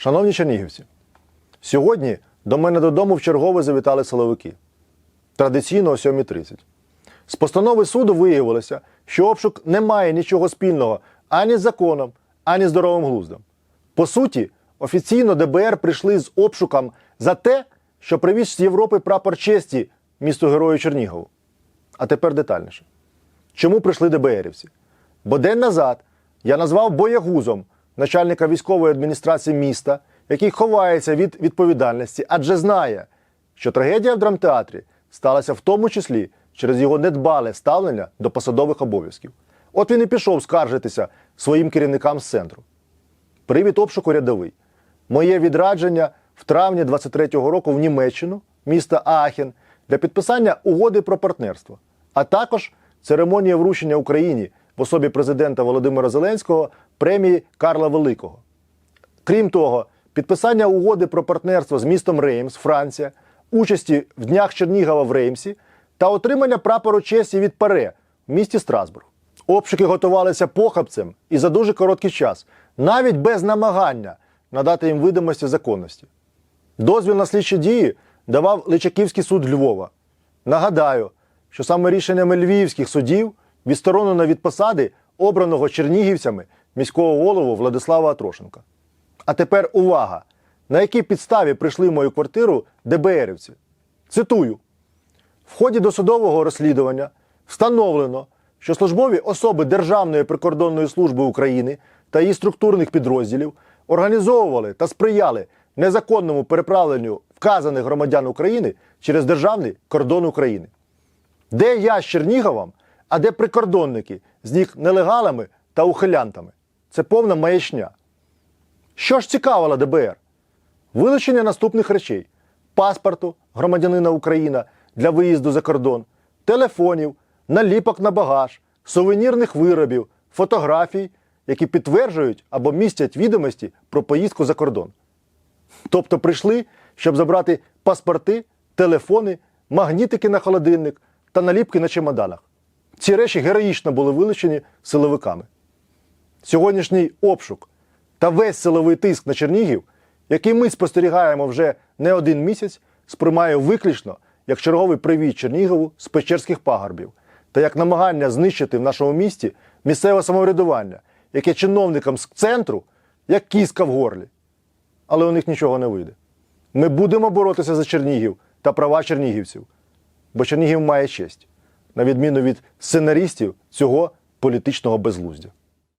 Шановні чернігівці, сьогодні до мене додому в чергове завітали силовики. Традиційно о 7.30. З постанови суду виявилося, що обшук не має нічого спільного ані з законом, ані з здоровим глуздом. По суті, офіційно ДБР прийшли з обшуком за те, що привіз з Європи прапор честі місту Герою Чернігову. А тепер детальніше. Чому прийшли ДБРівці? Бо день назад я назвав боягузом начальника військової адміністрації міста, який ховається від відповідальності, адже знає, що трагедія в драмтеатрі сталася в тому числі через його недбале ставлення до посадових обов'язків. От він і пішов скаржитися своїм керівникам з центру. Привід обшуку рядовий. Моє відрадження в травні 23-го року в Німеччину, міста Аахен, для підписання угоди про партнерство, а також церемонія вручення Україні в особі президента Володимира Зеленського премії Карла Великого. Крім того, підписання угоди про партнерство з містом Реймс, Франція, участі в Днях Чернігова в Реймсі та отримання прапору честі від ПАРЕ в місті Страсбург. Обшуки готувалися похабцем і за дуже короткий час, навіть без намагання надати їм видимості законності. Дозвіл на слідчі дії давав Личаківський суд Львова. Нагадаю, що саме рішеннями львівських судів відсторонено від посади обраного чернігівцями міського голову Владислава Атрошенка. А тепер увага! На якій підставі прийшли в мою квартиру ДБРівці? Цитую: в ході досудового розслідування встановлено, що службові особи Державної прикордонної служби України та її структурних підрозділів організовували та сприяли незаконному переправленню вказаних громадян України через державний кордон України. Де я з Черніговом, а де прикордонники з них нелегалами та ухилянтами? Це повна маячня. Що ж цікавило ДБР? Вилучення наступних речей: паспорту громадянина України для виїзду за кордон, телефонів, наліпок на багаж, сувенірних виробів, фотографій, які підтверджують або містять відомості про поїздку за кордон. Тобто прийшли, щоб забрати паспорти, телефони, магнітики на холодильник та наліпки на чемоданах. Ці речі героїчно були вилучені силовиками. Сьогоднішній обшук та весь силовий тиск на Чернігів, який ми спостерігаємо вже не один місяць, сприймаю виключно як черговий привіт Чернігову з Печерських пагорбів та як намагання знищити в нашому місті місцеве самоврядування, яке чиновникам з центру як кіска в горлі. Але у них нічого не вийде. Ми будемо боротися за Чернігів та права чернігівців, бо Чернігів має честь, на відміну від сценаристів цього політичного безглуздя.